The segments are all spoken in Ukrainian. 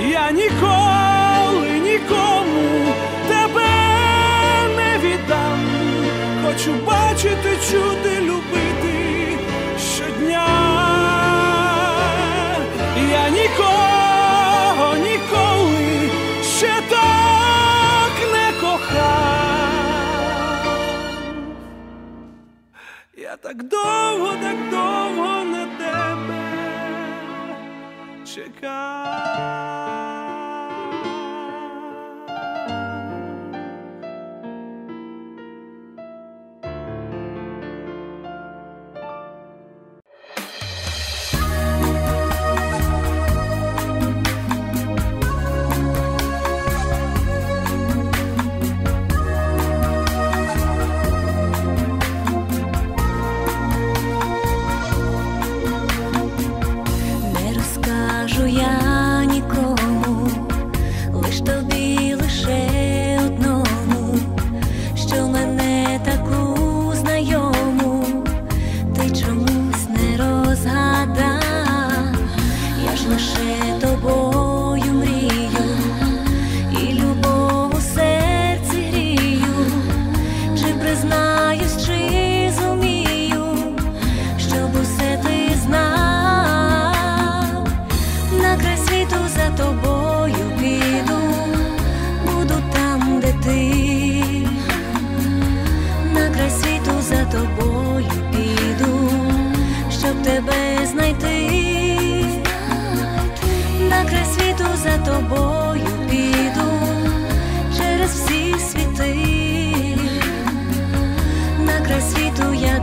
Я ніколи нікому тебе не віддам. Хочу бачити, чути, любити щодня. Я нікого ніколи ще так не кохав. Я так довго, так довго тебе чекав.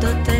tanto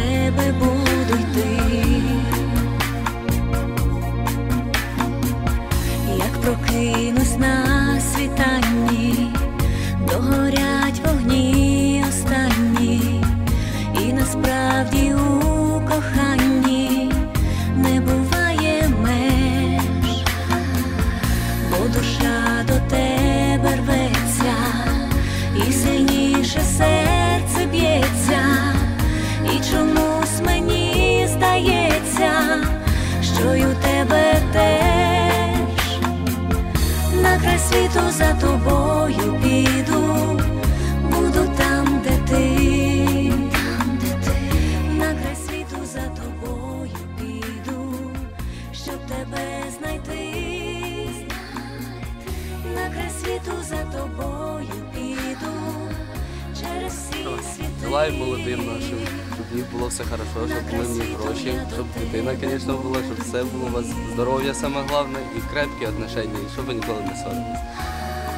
бажаю молодим нашим, щоб них було все хорошо, щоб були в них гроші, щоб дитина, звісно, була, щоб все було у вас здоров'я саме головне і крепкі отношення, і щоб ви ніколи не ссорились.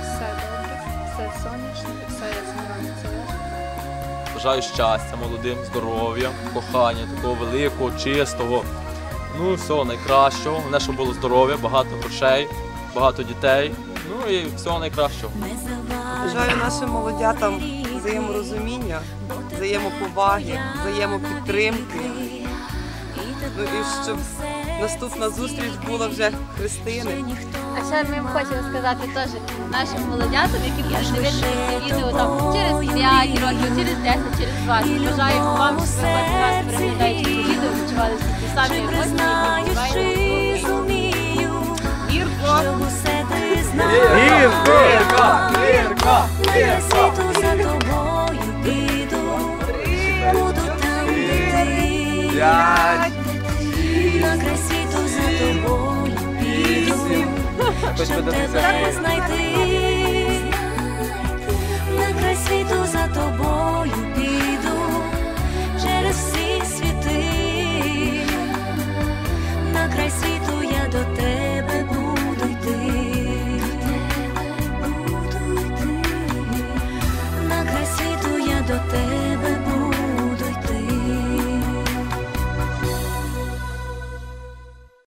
Все добре, все сонячно, все як змінюється. Бажаю щастя молодим, здоров'я, кохання, такого великого, чистого. Ну всього найкращого. Головне, щоб було здоров'я, багато грошей, багато дітей. Ну і всього найкращого. Бажаю нашим молодятам взаєморозуміння, взаємоповаги, взаємопідтримки. Ну і щоб наступна зустріч була вже Христини. А ще ми хочемо сказати теж нашим молодятам, які будуть дивитися це відео там через 5 років, через 10, через 20. Бажаємо вам, щоб ви раз переглядаючи це відео, відчували ті самі емоції, які відчуваємо. Гірко! Вірка! Вірко! Я світу за тобою піду, буду там, де ти, на край світу за тобою піду, щоб тебе знайти,